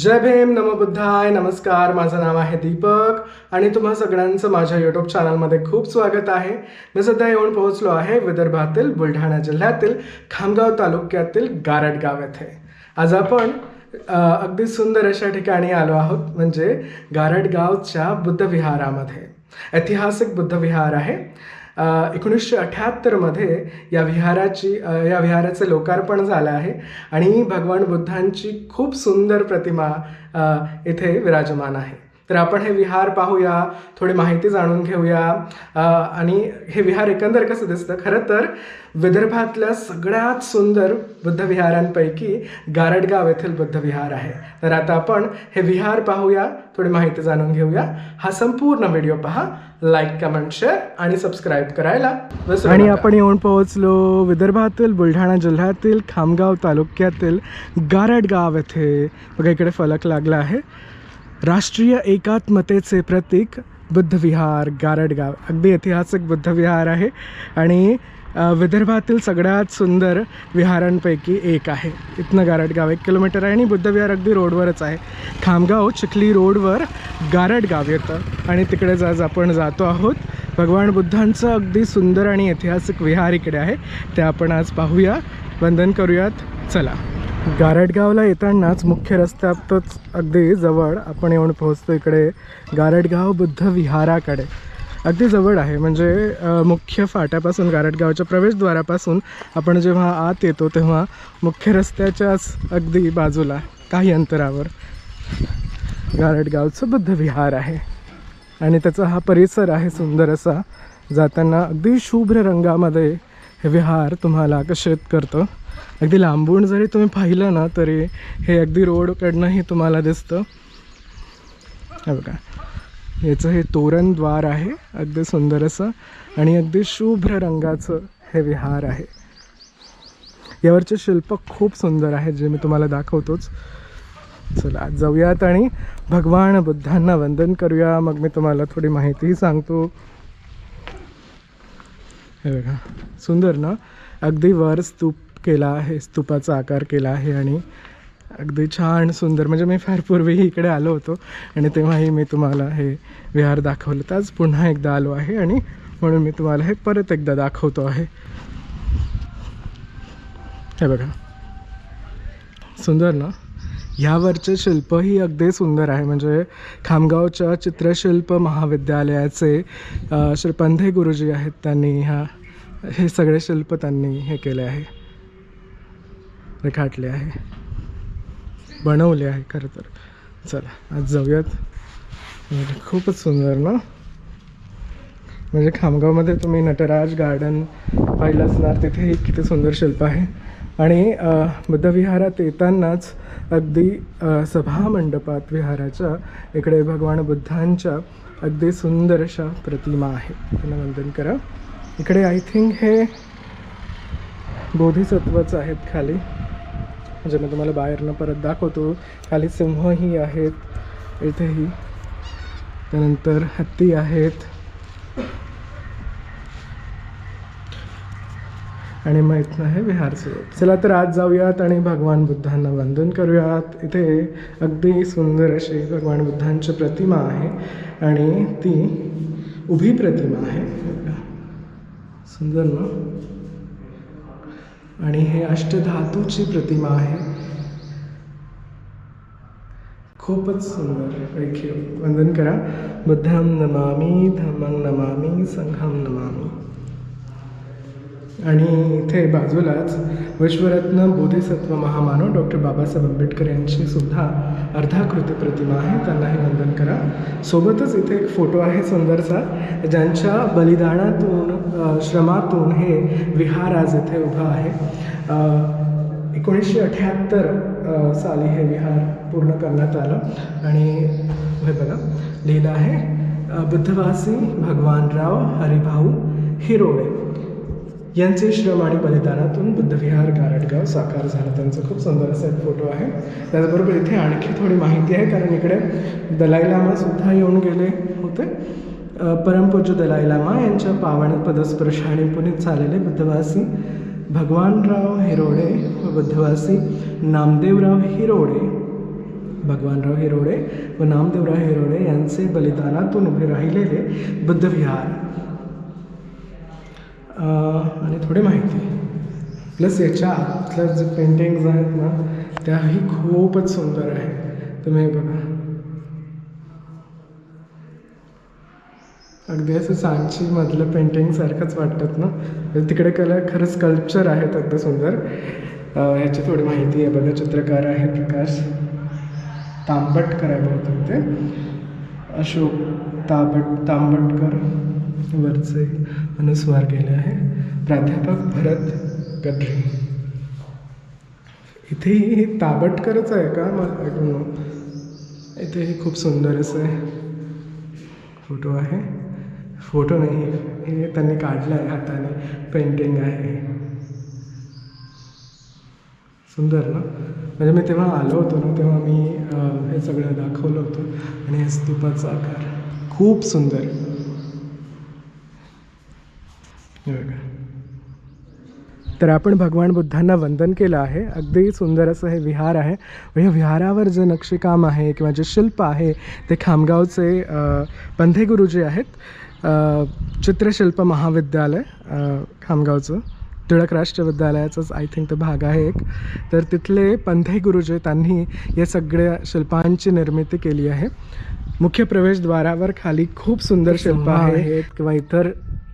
जय भीम नमबुद्धाय नमस्कार. माझं नाव आहे दीपक आणि तुम्हा सगळ्यांचं माझ्या यूट्यूब चॅनलमध्ये खूप स्वागत आहे. मी सध्या येऊन पोहोचलो आहे विदर्भातील बुलढाणा जिल्ह्यातील खामगाव तालुक्यातील गारडगाव येथे. आज आपण अगदी सुंदर अशा ठिकाणी आलो आहोत म्हणजे गारटगावच्या बुद्धविहारामध्ये. ऐतिहासिक बुद्धविहार आहे. एकोणीसशे अठ्याहत्तरमध्ये या विहाराची या विहाराचं लोकार्पण झालं आहे आणि भगवान बुद्धांची खूप सुंदर प्रतिमा इथे विराजमान आहे. तर आपण हे विहार पाहूया थोडी माहिती जाणून घेऊया. आणि हे विहार एकंदर कसं दिसतं? खरं तर विदर्भातल्या सगळ्यात सुंदर बुद्धविहारांपैकी गारडगाव येथील बुद्धविहार आहे. तर आता आपण हे विहार पाहूया थोडी माहिती जाणून घेऊया. हा संपूर्ण व्हिडिओ पहा लाईक कमेंट शेअर आणि सबस्क्राईब करायला आणि आपण येऊन पोहोचलो विदर्भातील बुलढाणा जिल्ह्यातील खामगाव तालुक्यातील गारडगाव येथे. बघा इकडे फलक लागला आहे. राष्ट्रीय एकात्मतेचे प्रतीक बुद्धविहार गारडगाव. अगदी ऐतिहासिक बुद्धविहार आहे आणि विदर्भातील सगळ्यात सुंदर विहारांपैकी एक आहे. इथनं गारडगाव एक किलोमीटर आहे आणि बुद्धविहार अगदी रोडवरच आहे. खामगाव चिखली रोडवर गारडगाव येतं आणि तिकडेच आज आपण जातो आहोत. भगवान बुद्धांचं अगदी सुंदर आणि ऐतिहासिक विहार इकडे आहे. ते आपण आज पाहूया. वंदन करूयात. चला. गारडगावला येतानाच मुख्य रस्त्यातच अगदी जवळ आपण येऊन पोहोचतो इकडे गारडगाव बुद्ध विहाराकडे. अगदी जवळ आहे. म्हणजे मुख्य फाट्यापासून गारडगावच्या प्रवेशद्वारापासून आपण जेव्हा आत येतो तेव्हा मुख्य रस्त्याच्याच अगदी बाजूला काही अंतरावर गारडगावचं बुद्ध विहार आहे. आणि त्याचा हा परिसर आहे सुंदर असा. जाताना अगदी शुभ्र रंगामध्ये हे विहार तुम्हाला आकर्षित करतं. अगदी लांबून जरी तुम्ही पाहिलं ना तरी हे अगदी रोडकडनंही तुम्हाला दिसतं. हे बघा. याचं हे तोरणद्वार आहे अगदी सुंदर असं. आणि अगदी शुभ्र रंगाचं हे विहार आहे. यावरचे शिल्प खूप सुंदर आहेत जे मी तुम्हाला दाखवतोच. चला जाऊयात आणि भगवान बुद्धांना वंदन करूया. मग मी तुम्हाला थोडी माहितीही सांगतो. हे बघा. सुंदर ना? अगदी वर स्तूप केला आहे स्तूपाचा आकार केला आहे आणि अगदी छान सुंदर. म्हणजे मी फार पूर्वीही इकडे आलो होतो आणि तेव्हाही मी तुम्हाला हे विहार दाखवलं. तर आज पुन्हा एकदा आलो आहे आणि म्हणून मी तुम्हाला हे परत एकदा दाखवतो आहे. हे बघा. सुंदर ना? ह्यावरचे शिल्पही अगदी सुंदर आहे. म्हणजे खामगावच्या चित्रशिल्प महाविद्यालयाचे अ, श्री पंधे गुरुजी आहेत त्यांनी ह्या हे सगळे शिल्प त्यांनी हे केले आहे. रेखाटले आहे. बनवले आहे खरं तर. चला आज जाऊयात. म्हणजे खूपच सुंदर ना? म्हणजे खामगावमध्ये तुम्ही नटराज गार्डन पाहिलं असणार तिथेही किती सुंदर शिल्प आहे. आणि बुद्धविहारात येतानाच अगदी सभामंडपात विहाराच्या इकडे भगवान बुद्धांच्या अगदी सुंदर अशा प्रतिमा आहे. त्यांना वंदन करा. इकडे आय थिंक हे बोधिसत्वच आहेत खाली. म्हणजे मी तुम्हाला बाहेरनं परत दाखवतो खाली सिंहही आहेत इथेही. त्यानंतर हत्ती आहेत. आणि मग इथनं आहे विहार सुरू चला तर आज जाऊयात आणि भगवान बुद्धांना वंदन करूयात. इथे अगदी सुंदर अशी भगवान बुद्धांची प्रतिमा आहे आणि ती उभी प्रतिमा आहे. सुंदर ना? आणि हे अष्टधातूची प्रतिमा आहे. खूपच सुंदर रेखीव वंदन करा. बुद्धम नमामी धम्मं नमामी संघम नमामी. आणि इथे बाजूलाच विश्वरत्न बोधिसत्व महामानव डॉक्टर बाबासाहेब आंबेडकर यांची सुद्धा अर्धाकृती प्रतिमा आहे. त्यांनाही वंदन करा. सोबतच इथे एक फोटो आहे सुंदरसा. ज्यांच्या बलिदानातून श्रमातून हे विहार आज इथे उभं आहे. एकोणीसशे अठ्याहत्तर साली हे विहार पूर्ण करण्यात आलं. आणि हे बघा लिहिलं आहे बुद्धवासी भगवानराव हरिभाऊ हिरोडे यांचे श्रम आणि बलिदानातून बुद्धविहार गारटगाव साकार झाला. त्यांचं खूप सुंदर असा एक फोटो आहे. त्याचबरोबर इथे आणखी थोडी माहिती आहे कारण इकडे दलाई लामा सुद्धा येऊन गेले होते. परमपूज्य दलाई लामा यांच्या पावन पदस्पर्शाने पुनीत झालेले बुद्धवासी भगवानराव हिरोडे व बुद्धवासी नामदेवराव हिरोडे भगवानराव हिरोडे व नामदेवराव हिरोडे यांचे बलिदानातून उभे राहिलेले बुद्धविहार. आणि थोडी माहिती. प्लस याच्या आतल्या जे पेंटिंग्ज आहेत ना त्याही खूपच सुंदर आहे तुम्ही बघा. अगदी असं सांचीमधलं पेंटिंगसारखंच वाटतात ना. तर तिकडे कला खरंच स्कल्पचर आहेत अगदी सुंदर. ह्याची थोडी माहिती आहे बघा. चित्रकार आहे प्रकाश तांबटकर आहे बहुतेक ते. अशोक ताबट तांबटकर वरचे. अनुस्वार केले आहे. प्राध्यापक भरत गद्रे. इथेही हे ताबटकरच आहे का? मला ऐकून इथेही खूप सुंदर असं फोटो आहे. फोटो नाही. हे त्यांनी काढलं आहे हाताने. पेंटिंग आहे. सुंदर ना? म्हणजे मी तेव्हा आलो होतो ना तेव्हा मी हे सगळं दाखवलं होतं. आणि हे स्तूपाचा आकार. खूप सुंदर. तर आपण भगवान बुद्धांना वंदन केलं आहे. अगदी सुंदर असं हे विहार आहे. या विहारावर जे नक्षीकाम आहे किंवा जे शिल्प आहे ते खामगावचे पंधे गुरुजी आहेत. चित्रशिल्प महाविद्यालय खामगावचं टिळक राष्ट्र विद्यालयाचाच आय थिंक तो भाग आहे एक. तर तिथले पंधे गुरुजी त्यांनी या सगळ्या शिल्पांची निर्मिती केली आहे. मुख्य प्रवेशद्वारावर खाली खूप सुंदर शिल्प आहेत किंवा इतर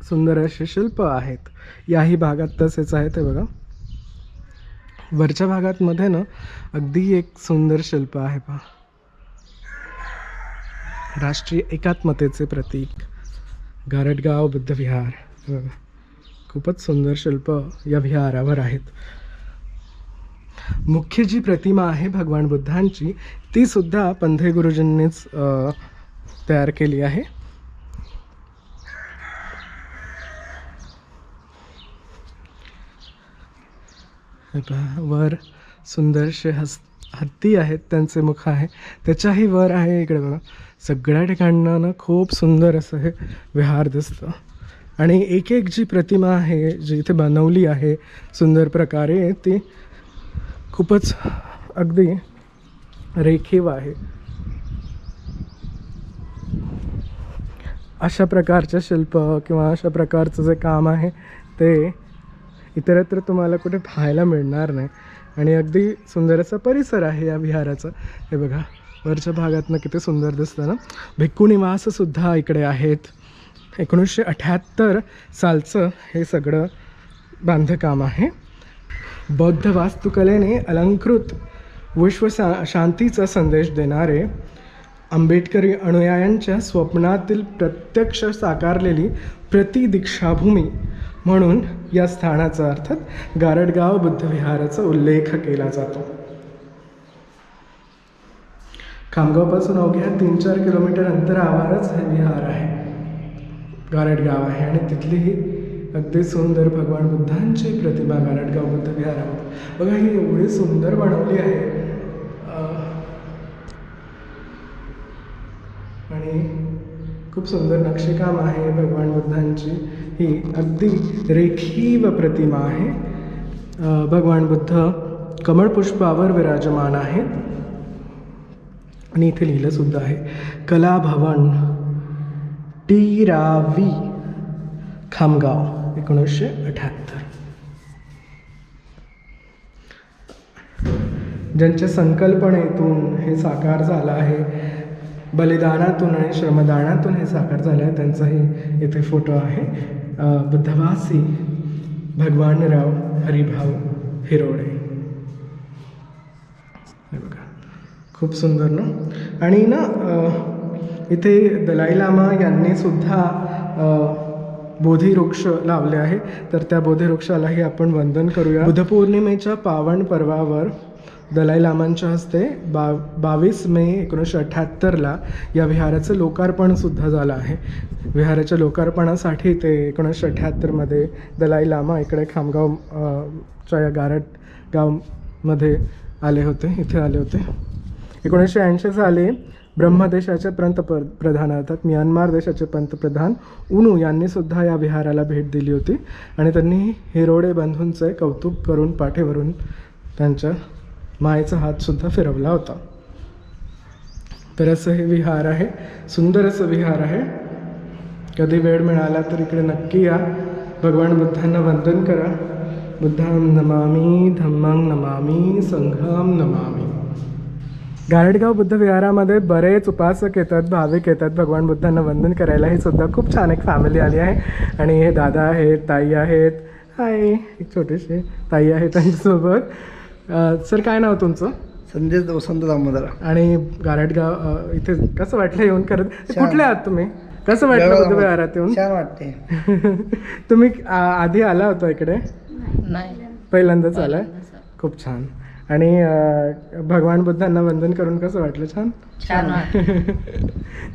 सुंदर असे शिल्प आहेत. याही भागात तसेच आहे ते बघा. वरच्या भागात मध्ये ना अगदी एक सुंदर शिल्प आहे पहा. राष्ट्रीय एकात्मतेचे प्रतीक. गारटगाव बुद्ध विहार. बघा. खूपच सुंदर शिल्प या विहारावर आहेत. मुख्य जी प्रतिमा आहे भगवान बुद्धांची ती सुद्धा पंधे गुरुजींनीच तयार केली आहे. वर सुंदरसे हस हत्ती आहेत त्यांचे मुख आहे. त्याच्याही वर आहे इकडे बघा. सगळ्या ठिकाणांना खूप सुंदर असं हे विहार दिसतं. आणि एक एक जी प्रतिमा आहे जी इथे बनवली आहे सुंदर प्रकारे ती खूपच अगदी रेखीव आहे. अशा प्रकारचे शिल्प किंवा अशा प्रकारचं जे काम आहे ते इतरत्र तुम्हाला कुठे पाहायला मिळणार नाही. आणि अगदी सुंदर असा परिसर आहे या विहाराचा. हे बघा वरच्या भागातनं किती सुंदर दिसतं ना. भिक्खू निवाससुद्धा इकडे आहेत. एकोणीसशे अठ्याहत्तर सालचं हे सगळं बांधकाम आहे. बौद्ध वास्तुकलेने अलंकृत विश्व शा शांतीचा संदेश देणारे आंबेडकरी अनुयायांच्या स्वप्नातील प्रत्यक्ष साकारलेली प्रतिदीक्षाभूमी म्हणून या स्थानाचा अर्थात गारडगाव बुद्धविहाराचा उल्लेख केला जातो. खामगावपासून अवघ्या तीन चार किलोमीटर अंतरावरच हे विहार आहे. गारडगाव आहे आणि तिथलीही अगदी सुंदर भगवान बुद्धांची प्रतिमा गारडगाव बुद्ध विहारामध्ये बघा ही एवढी सुंदर बनवली आहे अं, आणि खूप सुंदर नक्षीकाम आहे भगवान बुद्धांची. ही अगदी रेखीव प्रतिमा आहे. भगवान बुद्ध कमळपुष्पावर विराजमान आहेत. आणि इथे लिहिलं सुद्धा आहे कलाभवन टी रावी खामगाव एकोणीसशे अठ्याहत्तर. ज्यांच्या संकल्पनेतून हे साकार झालं आहे बलिदानातून आणि श्रमदानातून हे साकार झालं आहे. त्यांचाही इथे फोटो आहे. बुद्धवासी भगवानराव हरिभाऊ हिरोडे. हे बघा. खूप सुंदर ना? आणि ना इथे दलाई लामा यांनी सुद्धा बोधिवृक्ष लावले आहे. तर त्या बोधिवृक्षालाही आपण वंदन करूया. बुधपौर्णिमेच्या पावन पर्वावर दलाई लामांच्या हस्ते बा बावीस मे एकोणीसशे अठ्ठ्याहत्तरला या विहाराचं लोकार्पणसुद्धा झालं आहे. विहाराच्या लोकार्पणासाठी ते एकोणीसशे अठ्ठ्याहत्तरमध्ये दलाई लामा इकडे खामगाव च्या या गारट गावमध्ये आले होते इथे आले होते. एकोणीसशे ऐंशी साली ब्रह्मदेशाचे पंतप्र प्रधान अर्थात म्यानमार देशाचे पंतप्रधान उनू यांनी सुद्धा या विहाराला भेट दिली होती आणि त्यांनी हिरोडे बंधूंचे कौतुक करून पाठीवरून त्यांच्या मायेचा हातसुद्धा फिरवला होता. तर असं हे विहार आहे सुंदर असं विहार आहे. कधी वेळ मिळाला तर इकडे नक्की या. भगवान बुद्धांना वंदन करा. बुद्धां नमामी धम्मांग नमामी संघाम नमामी. गारडगाव बुद्ध विहारामध्ये बरेच उपासक येतात भाविक येतात. भगवान बुद्धांना वंदन करायला ही सुद्धा खूप छान एक फॅमिली आली आहे. आणि हे दादा आहेत ताई आहेत. हाय एक छोटीशी ताई आहे त्यांच्यासोबत. अं, सर काय नाव तुमचं? संदेश वसंत दामोदर. आणि गारटगाव अं, इथे कसं वाटलं येऊन करत. कुठले आहात तुम्ही? कसं वाटलं बुद्ध विहारात येऊन? छान वाटते तुम्ही आ- आधी आला होता इकडे? नाही. पहिल्यांदाच आलाय? खूप छान. आणि भगवान बुद्धांना वंदन करून कसं वाटलं? छान? छान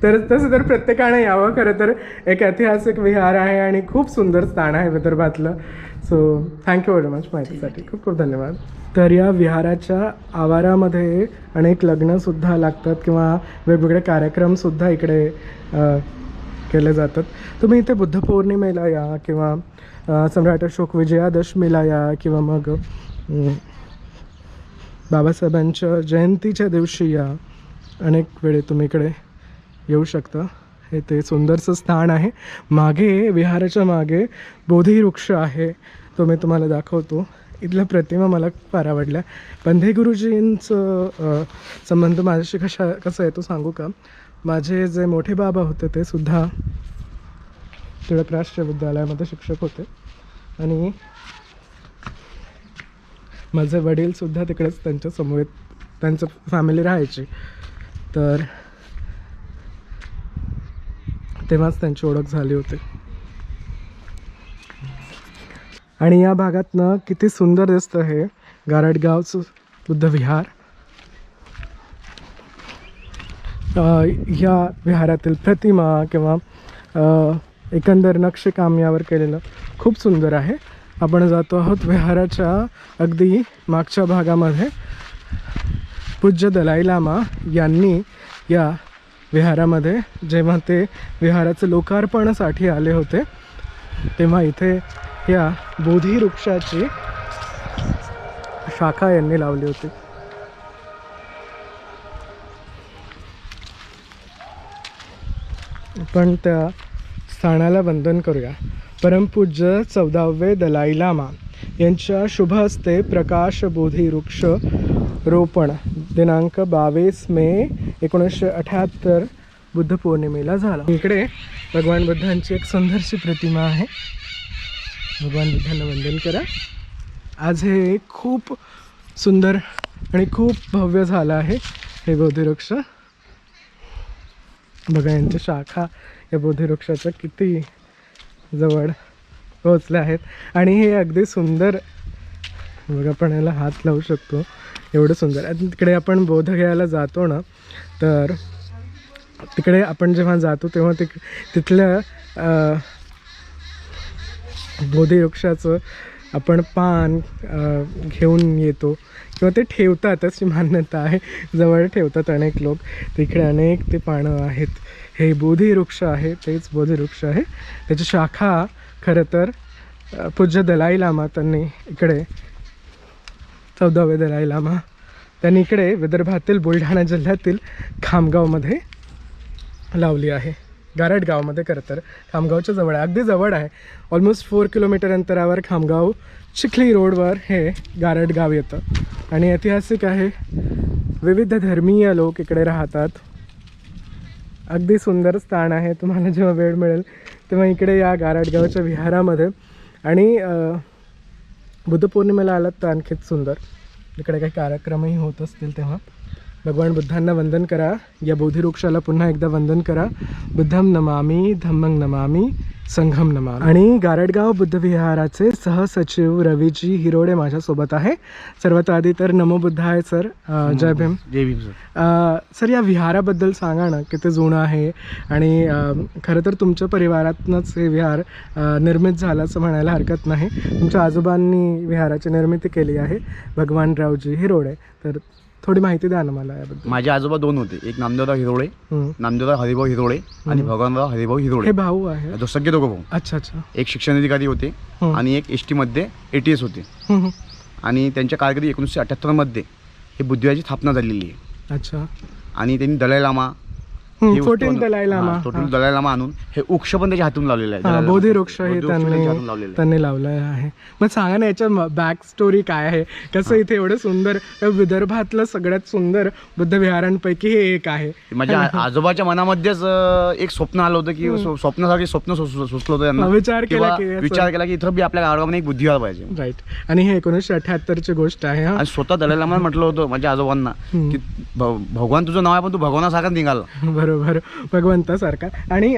तर तसं तर प्रत्येकाने यावं खरं तर एक ऐतिहासिक विहार आहे आणि खूप सुंदर स्थान आहे विदर्भातलं. So thank you very much माहितीसाठी खूप खूप धन्यवाद. तर या विहाराच्या आवारामध्ये अनेक लग्नसुद्धा लागतात किंवा वेगवेगळे कार्यक्रमसुद्धा इकडे केले जातात. तुम्ही इथे बुद्ध पौर्णिमेला या किंवा सम्राट अशोक विजयादशमीला या किंवा मग बाबासाहेबांच्या जयंतीच्या दिवशी या अनेक वेळे तुम्ही इकडे येऊ शकता. हे ते सुंदरसं स्थान आहे. मागे विहाराच्या मागे बोधी वृक्ष आहे. तो मी तुम्हाला दाखवतो. इथल्या प्रतिमा मला फार आवडल्या. पंधे गुरुजींचं संबंध माझ्याशी कशा कसं आहे तो सांगू का? माझे जे मोठे बाबा होते ते सुद्धा टिळक राष्ट्रीय विद्यालयामध्ये शिक्षक होते. आणि माझे वडीलसुद्धा तिकडेच त्यांच्या समवेत त्यांचं फॅमिली राहायची. तर तेव्हाच त्यांची ओळख झाली होती. आणि या भागातनं किती सुंदर दिसतं हे. गारडगावचं बुद्ध विहार. ह्या विहारातील प्रतिमा किंवा एकंदर नक्षीकाम यावर केलेलं खूप सुंदर आहे. आपण जातो आहोत विहाराच्या अगदी मागच्या भागामध्ये. पूज्य दलाई लामा यांनी या विहारामध्ये जेव्हा ते विहाराचं लोकार्पणासाठी आले होते तेव्हा इथे या बोधी वृक्षाची शाखा यांनी लावली होती. आपण त्या स्थानाला वंदन करूया. परमपूज्य चौदावे दलाई लामा यांच्या शुभ हस्ते प्रकाश बोधी वृक्ष रोपण दिनांक बावीस मे एकोणीसशे अठ्याहत्तर बुद्ध पौर्णिमेला झाला. इकडे भगवान बुद्धांची एक सुंदरशी प्रतिमा आहे. भगवान बुद्धांना वंदन करा. आज हे खूप सुंदर आणि खूप भव्य झालं आहे हे बोधिवृक्ष बघा यांच्या शाखा या बोधिवृक्षाच्या किती जवळ पोचले आहेत. आणि हे अगदी सुंदर बघा आपण याला हात लावू शकतो. एवढं सुंदर. आणि तिकडे आपण बोध घ्यायला जातो ना तर तिकडे आपण जेव्हा जातो तेव्हा तिक तिथल्या बोधवृक्षाचं आपण पान घेऊन येतो. किंवा ते ठेवतात अशी मान्यता आहे. जवळ ठेवतात अनेक लोक. तिकडे अनेक ते पानं आहेत. हे बोधिवृक्ष आहे तेच बोधिवृक्ष आहे. त्याची शाखा खरं तर पूज्य दलाई लामा त्यांनी इकडे चौदावे दलाई लामा त्यांनी इकडे विदर्भातील बुलढाणा जिल्ह्यातील खामगावमध्ये लावली आहे. गारटगावमध्ये खरं तर खामगावच्या जवळ आहे. अगदी जवळ आहे. ऑलमोस्ट फोर किलोमीटर अंतरावर खामगाव चिखली रोडवर हे गारटगाव येतं. आणि ऐतिहासिक आहे विविध धर्मीय लोक इकडे राहतात. अगदी सुंदर स्थान आहे तुम्हाला जेव्हा वेळ मिळेल तेव्हा इकडे या गारडगावच्या विहारामध्ये. आणि बुद्धपौर्णिमेला आलात तर आणखीच सुंदर. इकडे काही कार्यक्रमही होत असतील तेव्हा. भगवान बुद्धांना वंदन करा. या बोधिवृक्षाला पुन्हा एकदा वंदन करा. बुद्धम नमामी धम्मं नमामी संघम नमामी. आणि गारडगाव बुद्ध विहाराचे सहसचिव रवीजी हिरोडे माझ्यासोबत आहे. सर्वात आधी तर नमो बुद्धाय सर. अ, जय भीम. जय भीम सर. सर या विहाराबद्दल सांगा ना किती जुनं आहे आणि खरं तर तुमच्या परिवारातनंच हे विहार निर्मित झालं असं म्हणायला हरकत नाही. तुमच्या आजोबांनी विहाराची निर्मिती केली आहे भगवानरावजी हिरोडे. तर थोडी माहिती द्या ना मला याबद्दल. माझे आजोबा दोन होते. एक नामदेवराव हिरोळे. नामदेवराव हरिभाऊ हिरोळे आणि भगवानराव हरिभाऊ हे हिरोळे भाऊ आहे जो सगळे दोघं भाऊ. अच्छा अच्छा. एक शिक्षण अधिकारी होते. आणि एक एस टीमध्ये ए टी एस होते. आणि त्यांच्या कारकिर्दी एकोणीसशे अठ्ठ्याहत्तरमध्ये हे बुद्धिवाची स्थापना झालेली आहे. अच्छा. आणि त्यांनी दलाई लामा फोर्टीन दलाई लामा हा, दलाई लामा आणून हे वृक्ष पण त्याच्या हातून लावलेलं आहे. बोधी. वृक्ष हे त्यांनी आहे. त्यांनी लावलं आहे. मग सांगा ना याच्या बॅक स्टोरी काय आहे? कसं इथे एवढं सुंदर विदर्भातलं सगळ्यात सुंदर बुद्ध विहारांपैकी हे एक आहे. माझ्या आ- आजोबाच्या मनामध्येच एक स्वप्न आलं होतं की स्व- स्वप्नासारखे स्वप्न सुचलं होतं त्यांना. विचार केला की विचार केला की इथं बी आपल्या गाडगावमध्ये एक बुद्धिवार पाहिजे. राईट आणि हे एकोणीसशे अठ्याहत्तरची गोष्ट आहे आणि स्वतः दलाई लामा म्हटलं होतं माझ्या आजोबांना की भगवान तुझं नाव आहे पण तू भगवानासारखा निघाला. बरोबर. भगवंतासारखा. आणि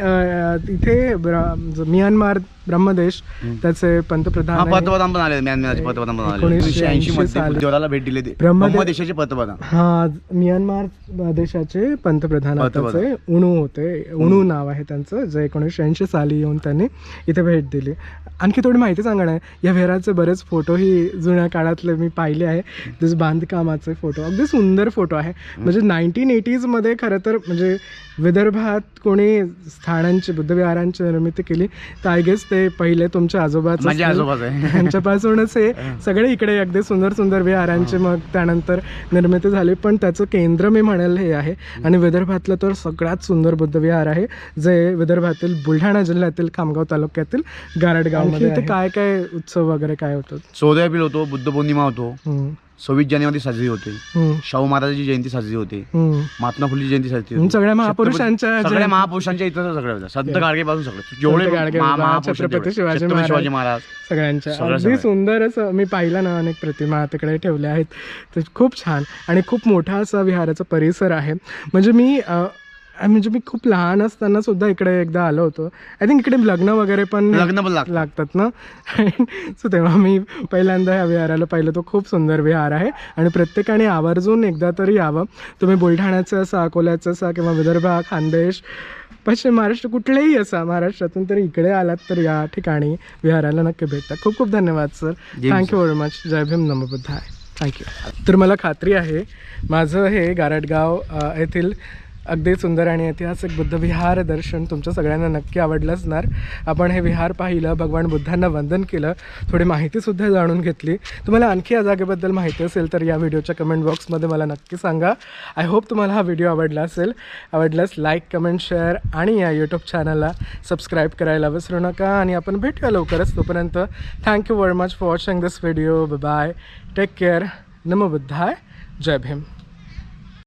इथे तिथे म्यानमार ब्रह्मदेश त्याचे पंतप्रधान. पंतप्रधान पण आले म्यानमारचे पंतप्रधान पण आले एकोणीसशे ऐंशी मध्ये भेट दिली ते ब्रह्मदे- ब्रह्मदेशाचे पंतप्रधान हा म्यानमार देशाचे पंतप्रधान. आताचे उणू होते उणू नाव आहे त्यांचं जे एकोणीसशे ऐंशी साली येऊन त्यांनी इथे भेट दिली. आणखी थोडी माहिती सांगा ना या विहाराचे बरेच फोटोही जुन्या काळातले मी पाहिले आहे. जसं बांधकामाचे फोटो अगदी सुंदर फोटो आहे. म्हणजे नाईन्टीन एटीजमध्ये खरं तर म्हणजे विदर्भात कोणी स्थानांची बुद्धविहारांची निर्मिती केली तर आय गेस ते पहिले तुमचे आजोबाच माझे असतील. आजोबाच आहे. त्यांच्यापासूनच हे सगळे इकडे अगदी सुंदर सुंदर विहारांचे मग त्यानंतर निर्मिती झाली. पण त्याचं केंद्र मी म्हणेल हे आहे. आणि विदर्भातलं तर सगळ्यात सुंदर बुद्ध विहार आहे जे विदर्भातील बुलढाणा जिल्ह्यातील खामगाव तालुक्यातील गारडगावमध्ये इथे काय काय उत्सव वगैरे काय होतात चौदा एप्रिल होतो बुद्ध पौर्णिमा होतो. सव्वीस जानेवारी साजरी होते हम्म, शाहू महाराजांची जयंती साजरी होते हम्म. महात्मा फुलेची जयंती साजरी होते सगळ्या महापुरुषांच्या सगळ्या जयंती. महापुरुषांच्या इथं सगळं होतं संत गाडगे पासून सगळं जेवढे गाडगे महा- बाबा, महापुरुष आहेत छत्रपती तेवढे. शिवाजी छत्रपती महाराज. शिवाजी महाराज सगळ्यांच्या सगळं अगदी. सुंदर असं मी पाहिलं ना अनेक प्रतिमा तिकडे ठेवल्या आहेत तर खूप छान आणि खूप मोठा असा विहाराचा परिसर आहे म्हणजे मी अ, म्हणजे मी खूप लहान असताना सुद्धा इकडे एकदा आलो होतो. आय थिंक इकडे लग्न वगैरे पण लग्न पण. लागतात. ना? सो तेव्हा मी पहिल्यांदा ह्या विहाराला पाहिलं. तो खूप सुंदर विहार आहे आणि प्रत्येकाने आवर्जून एकदा तरी यावं. तुम्ही बुलढाण्याचं असा अकोल्याचं असा किंवा विदर्भ खानदेश पश्चिम महाराष्ट्र कुठलेही असा महाराष्ट्रातून तरी इकडे आलात तर या ठिकाणी विहाराला नक्की भेटता. खूप खूप धन्यवाद sir thank you very much जय भीम नमबुद्धाय थँक्यू तर मला खात्री आहे माझं हे गारडगाव अ, येथील अगदी सुंदर आणि ऐतिहासिक बुद्ध विहार दर्शन तुमच्या सगळ्यांना नक्की आवडलं असणार. आपण हे विहार पाहिलं भगवान बुद्धांना वंदन केलं थोडी माहितीसुद्धा जाणून घेतली. तुम्हाला आणखी या जागेबद्दल माहिती असेल तर या व्हिडिओच्या कमेंट बॉक्समध्ये मला नक्की सांगा. आय होप तुम्हाला हा व्हिडिओ आवडला असेल. आवडल्यास लाईक कमेंट शेअर आणि या यूट्यूब चॅनलला सबस्क्राईब करायला विसरू नका आणि आपण भेटूया लवकरच. तोपर्यंत thank you very much for watching this video bye take care नमो बुद्धाय. जय भीम.